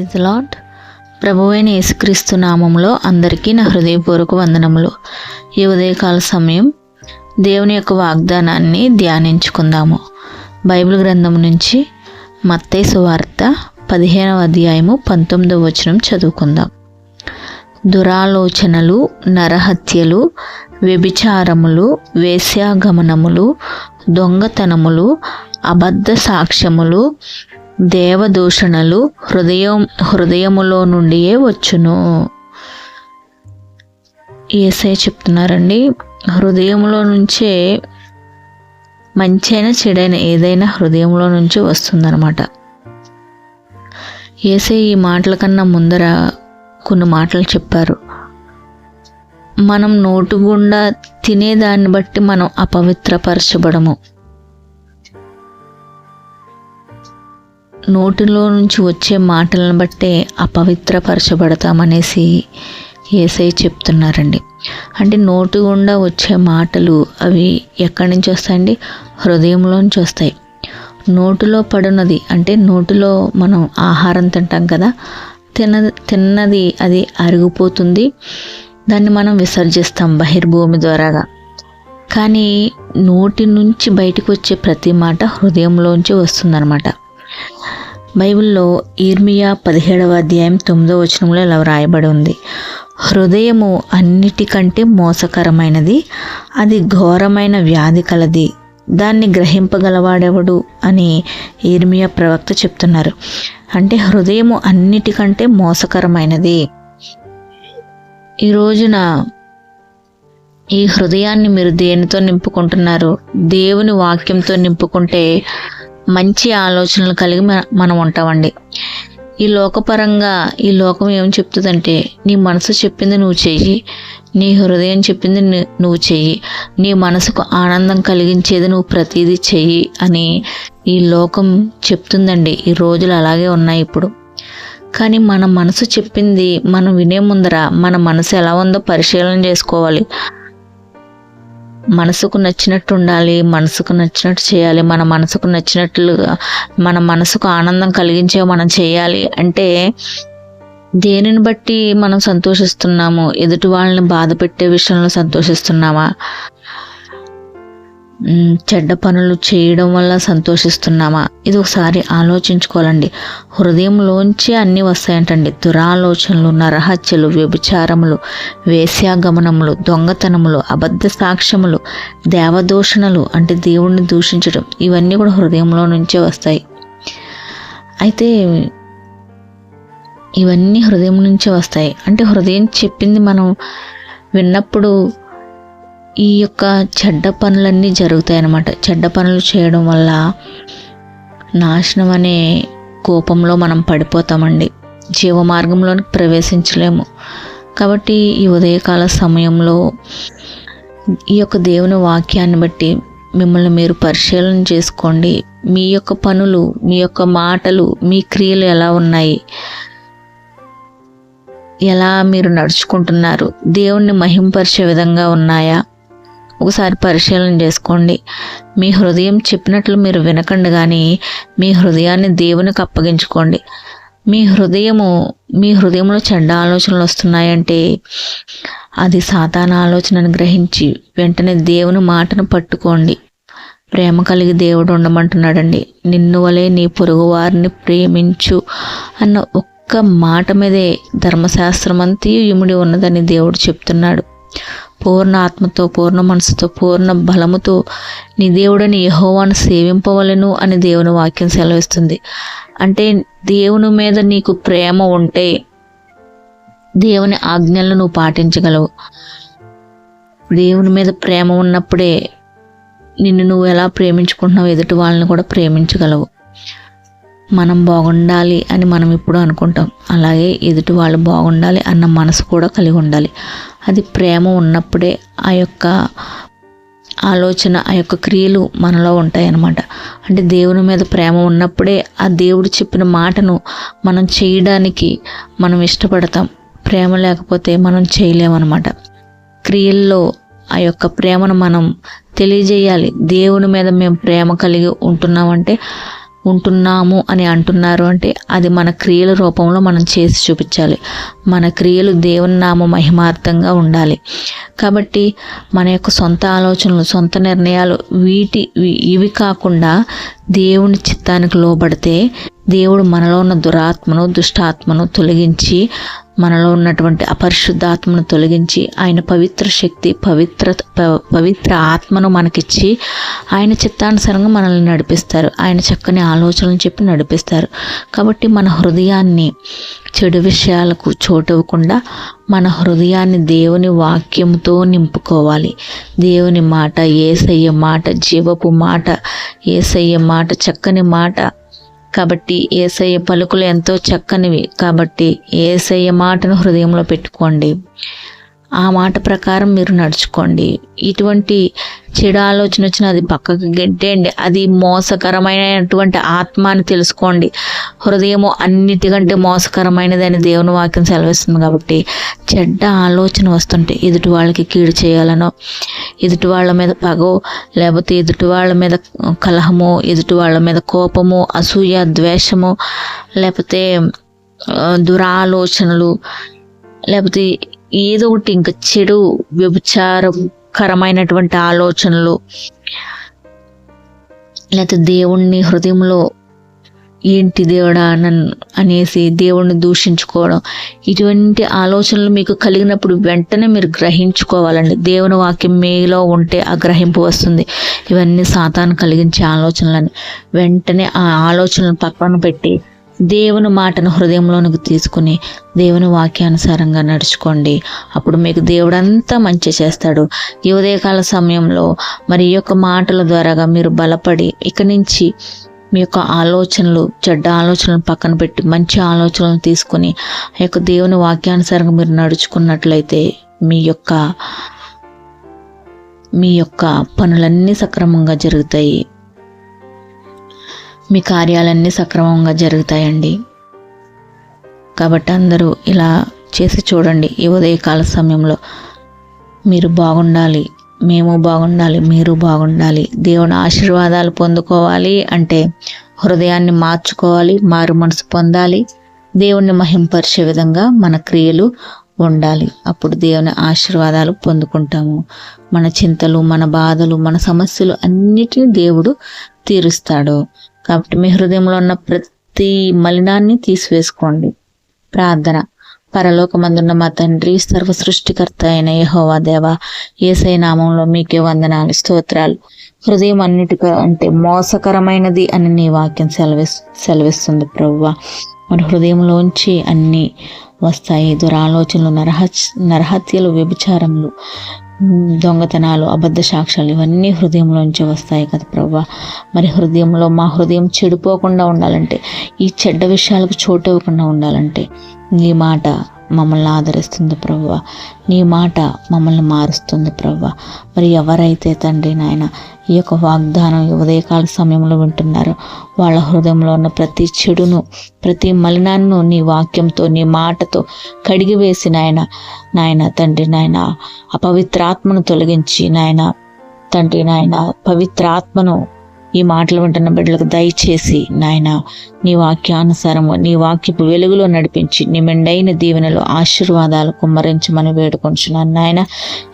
Praise lot ప్రభువైన యేసుక్రీస్తు నామంలో అందరికీ నా హృదయపూర్వక వందనములు. ఈ ఉదయకాల సమయం దేవుని యొక్క వాగ్దానాన్ని ధ్యానించుకుందాము. బైబిల్ గ్రంథం నుంచి మత్తయి సువార్త పదిహేనవ అధ్యాయము పంతొమ్మిదవ వచనం చదువుకుందాం. దురాలోచనలు నరహత్యలు వ్యభిచారములు వేశ్యాగమనములు దొంగతనములు అబద్ధ సాక్ష్యములు దేవదూషణలు హృదయం హృదయములో నుండియే వచ్చును. ఏసై చెప్తున్నారండి హృదయంలో నుంచే మంచైనా చెడైన ఏదైనా హృదయంలో నుంచి వస్తుందన్నమాట. ఏసై ఈ మాటల కన్నా ముందర కొన్ని మాటలు చెప్పారు. మనం నోటు గుండా తినేదాన్ని బట్టి మనం అపవిత్రపరచబడము. నోటిలో నుంచి వచ్చే మాటలను బట్టే అపవిత్రపరచబడతామనేసి ఏసై చెప్తున్నారండి. అంటే నోటి గుండా వచ్చే మాటలు అవి ఎక్కడి నుంచి వస్తాయండి? హృదయంలో నుంచి వస్తాయి. నోటిలో పడున్నది అంటే నోటిలో మనం ఆహారం తింటాం కదా తిన తిన్నది అది అరిగిపోతుంది. దాన్ని మనం విసర్జిస్తాం బహిర్భూమి ద్వారాగా. కానీ నోటి నుంచి బయటకు వచ్చే ప్రతి మాట హృదయంలోంచి వస్తుందన్నమాట. బైబిల్లో ఈర్మియా పదిహేడవ అధ్యాయం తొమ్మిదో వచనంలో ఇలా వ్రాయబడి ఉంది. హృదయము అన్నిటికంటే మోసకరమైనది అది ఘోరమైన వ్యాధి కలది. దాన్ని గ్రహింపగలవాడెవడు? అని ఈర్మియా ప్రవక్త చెప్తున్నారు. అంటే హృదయము అన్నిటికంటే మోసకరమైనది. ఈ రోజున ఈ హృదయాన్ని మీరు దేనితో నింపుకుంటున్నారు? దేవుని వాక్యంతో నింపుకుంటే మంచి ఆలోచనలు కలిగి మనం ఉంటామండి. ఈ లోకపరంగా ఈ లోకం ఏం చెప్తుందంటే నీ మనసు చెప్పింది నువ్వు చెయ్యి నీ హృదయం చెప్పింది నువ్వు చెయ్యి నీ మనసుకు ఆనందం కలిగించేది నువ్వు ప్రతిదీ చెయ్యి అని ఈ లోకం చెప్తుందండి. ఈ రోజులు అలాగే ఉన్నాయి ఇప్పుడు. కానీ మన మనసు చెప్పింది మనం వినే ముందర మన మనసు ఎలా ఉందో పరిశీలన చేసుకోవాలి. మనసుకు నచ్చినట్టు ఉండాలి మనసుకు నచ్చినట్టు చేయాలి మన మనసుకు నచ్చినట్లుగా మన మనసుకు ఆనందం కలిగించే మనం చేయాలి అంటే దేనిని బట్టి మనం సంతోషిస్తున్నాము? ఎదుటి వాళ్ళని బాధ పెట్టే విషయంలో సంతోషిస్తున్నామా? చెడ్డ పనులు చేయడం వల్ల సంతోషిస్తున్నామా? ఇది ఒకసారి ఆలోచించుకోవాలండి. హృదయంలోంచి అన్నీ వస్తాయంటండి. దురాలోచనలు నరహత్యలు వ్యభిచారములు వేశ్యాగమనములు దొంగతనములు అబద్ధ సాక్ష్యములు దేవదూషణలు అంటే దేవుణ్ణి దూషించడం. ఇవన్నీ కూడా హృదయంలో నుంచే వస్తాయి. అయితే ఇవన్నీ హృదయం నుంచే వస్తాయి. అంటే హృదయం చెప్పింది మనం విన్నప్పుడు ఈ యొక్క చెడ్డ పనులన్నీ జరుగుతాయి అన్నమాట చెడ్డ పనులు చేయడం వల్ల నాశనం అనే కోపంలో మనం పడిపోతామండి. జీవ మార్గంలోనికి ప్రవేశించలేము. కాబట్టి ఈ ఉదయకాల సమయంలో ఈ యొక్క దేవుని వాక్యాన్ని బట్టి మిమ్మల్ని మీరు పరిశీలన చేసుకోండి. మీ యొక్క పనులు మీ యొక్క మాటలు మీ క్రియలు ఎలా ఉన్నాయి? ఎలా మీరు నడుచుకుంటున్నారు? దేవుణ్ణి మహింపరిచే విధంగా ఉన్నాయా? ఒకసారి పరిశీలన చేసుకోండి. మీ హృదయం చెప్పినట్లు మీరు వినకండి కానీ మీ హృదయాన్ని దేవునికి అప్పగించుకోండి. మీ హృదయము మీ హృదయంలో చెడ్డ ఆలోచనలు వస్తున్నాయంటే అది సాతాన ఆలోచనను గ్రహించి వెంటనే దేవుని మాటను పట్టుకోండి. ప్రేమ కలిగి దేవుడు ఉండమంటున్నాడండి. నిన్ను వలే నీ పొరుగు వారిని ప్రేమించు అన్న ఒక్క మాట మీదే ధర్మశాస్త్రం అంతా ఇముడి ఉన్నదని దేవుడు చెప్తున్నాడు. పూర్ణ ఆత్మతో పూర్ణ మనసుతో పూర్ణ బలముతో నీ దేవుడని యహోవాను సేవింపవలను అని దేవుని వాక్యం సెలవిస్తుంది. అంటే దేవుని మీద నీకు ప్రేమ ఉంటే దేవుని ఆజ్ఞలను నువ్వు పాటించగలవు. దేవుని మీద ప్రేమ ఉన్నప్పుడే నిన్ను నువ్వు ఎలా ప్రేమించుకుంటున్నావు ఎదుటి వాళ్ళని కూడా ప్రేమించగలవు. మనం బాగుండాలి అని మనం ఇప్పుడు అనుకుంటాం. అలాగే ఎదుటి వాళ్ళు బాగుండాలి అన్న మనసు కూడా కలిగి ఉండాలి. అది ప్రేమ ఉన్నప్పుడే ఆ యొక్క ఆలోచన ఆ యొక్క క్రియలు మనలో ఉంటాయన్నమాట. అంటే దేవుని మీద ప్రేమ ఉన్నప్పుడే ఆ దేవుడు చెప్పిన మాటను మనం చేయడానికి మనం ఇష్టపడతాం. ప్రేమ లేకపోతే మనం చేయలేమన్నమాట. క్రియల్లో ఆ యొక్క ప్రేమను మనం తెలియజేయాలి. దేవుని మీద మేము ప్రేమ కలిగి ఉంటున్నామంటే ఉంటున్నాము అని అంటున్నారు అంటే అది మన క్రియల రూపంలో మనం చేసి చూపించాలి. మన క్రియలు దేవుని నామ మహిమార్థంగా ఉండాలి. కాబట్టి మన యొక్క సొంత ఆలోచనలు సొంత నిర్ణయాలు వీటి ఇవి కాకుండా దేవుని చిత్తానికి లోబడితే దేవుడు మనలో ఉన్న దురాత్మను దుష్టాత్మను తొలగించి మనలో ఉన్నటువంటి అపరిశుద్ధాత్మను తొలగించి ఆయన పవిత్ర శక్తి పవిత్ర పవిత్ర ఆత్మను మనకిచ్చి ఆయన చిత్తానుసారంగా మనల్ని నడిపిస్తారు. ఆయన చక్కని ఆలోచనలు చెప్పి నడిపిస్తారు. కాబట్టి మన హృదయాన్ని చెడు విషయాలకు చోటివ్వకుండా మన హృదయాన్ని దేవుని వాక్యంతో నింపుకోవాలి. దేవుని మాట ఏసయ్య మాట జీవపు మాట ఏసయ్య మాట చక్కని మాట కాబట్టి ఏసయ్య పలుకులు ఎంతో చక్కనివి. కాబట్టి ఏసయ్య మాటను హృదయంలో పెట్టుకోండి. ఆ మాట ప్రకారం మీరు నడుచుకోండి. ఇటువంటి చెడు ఆలోచన వచ్చిన అది పక్కకు గెట్టేయండి అది మోసకరమైనటువంటి ఆత్మ అని తెలుసుకోండి. హృదయము అన్నిటికంటే మోసకరమైనది అని దేవుని వాక్యం సెలవిస్తుంది కాబట్టి చెడ్డ ఆలోచన వస్తుంటే ఎదుటి వాళ్ళకి కీడు చేయాలనో ఎదుటి వాళ్ళ మీద పగో లేకపోతే ఎదుటి వాళ్ళ మీద కలహము ఎదుటి వాళ్ళ మీద కోపము అసూయ ద్వేషము లేకపోతే దురాలోచనలు లేకపోతే ఏదో ఒకటి ఇంకా చెడు వ్యభిచారకరమైనటువంటి ఆలోచనలు లేకపోతే దేవుణ్ణి హృదయంలో ఏంటి దేవుడా నన్ను అనేసి దేవుణ్ణి దూషించుకోవడం ఇటువంటి ఆలోచనలు మీకు కలిగినప్పుడు వెంటనే మీరు గ్రహించుకోవాలండి. దేవుని వాక్యం మీలో ఉంటే ఆ గ్రహింపు వస్తుంది. ఇవన్నీ సాతాను కలిగించే ఆలోచనలని వెంటనే ఆ ఆలోచనలు పక్కన పెట్టి దేవుని మాటను హృదయంలోనికి తీసుకుని దేవుని వాక్యానుసారంగా నడుచుకోండి. అప్పుడు మీకు దేవుడంతా మంచి చేస్తాడు. ఈ ఉదయకాల సమయంలో మరి ఈ యొక్క మాటల ద్వారాగా మీరు బలపడి ఇక నుంచి మీ యొక్క ఆలోచనలు చెడ్డ ఆలోచనలు పక్కన పెట్టి మంచి ఆలోచనలు తీసుకుని ఆ యొక్క దేవుని వాక్యానుసారంగా మీరు నడుచుకున్నట్లయితే మీ యొక్క మీ యొక్క పనులన్నీ సక్రమంగా జరుగుతాయి. మీ కార్యాలన్నీ సక్రమంగా జరుగుతాయండి. కాబట్టి అందరూ ఇలా చేసి చూడండి ఈ ఉదయకాల సమయంలో. మీరు బాగుండాలి మేము బాగుండాలి మీరు బాగుండాలి దేవుని ఆశీర్వాదాలు పొందుకోవాలి అంటే హృదయాన్ని మార్చుకోవాలి మారు మనసు పొందాలి దేవుణ్ణి మహింపరిచే విధంగా మన క్రియలు ఉండాలి. అప్పుడు దేవుని ఆశీర్వాదాలు పొందుకుంటాము. మన చింతలు మన బాధలు మన సమస్యలు అన్నిటినీ దేవుడు తీరుస్తాడు. కాబట్టి మీ హృదయంలో ఉన్న ప్రతి మలినాన్ని తీసివేసుకోండి. ప్రార్థన. పరలోకమందున్న మా తండ్రి సర్వ సృష్టికర్త అయిన యహోవా దేవ ఏసై నామంలో మీకే వందనాలు స్తోత్రాలు. హృదయం అన్నిటికీ అంటే మోసకరమైనది అని నీ వాక్యం సెలవి సెలవిస్తుంది ప్రవ్వ. మన హృదయంలోంచి అన్ని వస్తాయి. దురాలోచనలు నరహ నరహత్యలు వ్యభిచారములు దొంగతనాలు అబద్ధ సాక్ష్యాలు ఇవన్నీ హృదయంలోంచి వస్తాయి కదా ప్రభా. మరి హృదయంలో మా హృదయం చెడిపోకుండా ఉండాలంటే ఈ చెడ్డ విషయాలకు చోటు ఇవ్వకుండా ఉండాలంటే నీ మాట మమ్మల్ని ఆదరిస్తుంది ప్రవ్వ. నీ మాట మమ్మల్ని మారుస్తుంది ప్రవ్వ. మరి ఎవరైతే తండ్రి నాయన ఈ యొక్క వాగ్దానం ఉదయకాల సమయంలో వింటున్నారో వాళ్ళ హృదయంలో ఉన్న ప్రతి చెడును ప్రతి మలినాన్ని నీ వాక్యంతో నీ మాటతో కడిగి వేసి నాయన నాయన తండ్రి నాయన అపవిత్రాత్మను తొలగించి నాయన తండ్రి నాయన పవిత్రాత్మను ఈ మాటలు వింటున్న బిడ్డలకు దయచేసి నాయన నీ వాక్యానుసారము నీ వాక్యపు వెలుగులో నడిపించి నీ మెండైన దీవెనలో ఆశీర్వాదాలు కుమ్మరించమని వేడుకొంచున్నాను నాయన.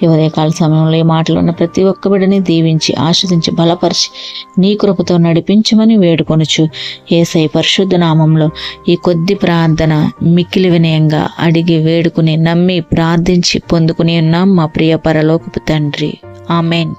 ఈ ఉదయకాల సమయంలో ఈ మాటలు ఉన్న ప్రతి ఒక్క బిడ్డని దీవించి ఆశ్రదించి బలపరిచి నీ కృపతో నడిపించమని వేడుకొనుచు ఏసై పరిశుద్ధ నామంలో ఈ కొద్ది ప్రార్థన మిక్కిలి వినయంగా అడిగి వేడుకుని నమ్మి ప్రార్థించి పొందుకుని ఉన్నాం మా ప్రియ పరలోకపు తండ్రి. ఆమెన్.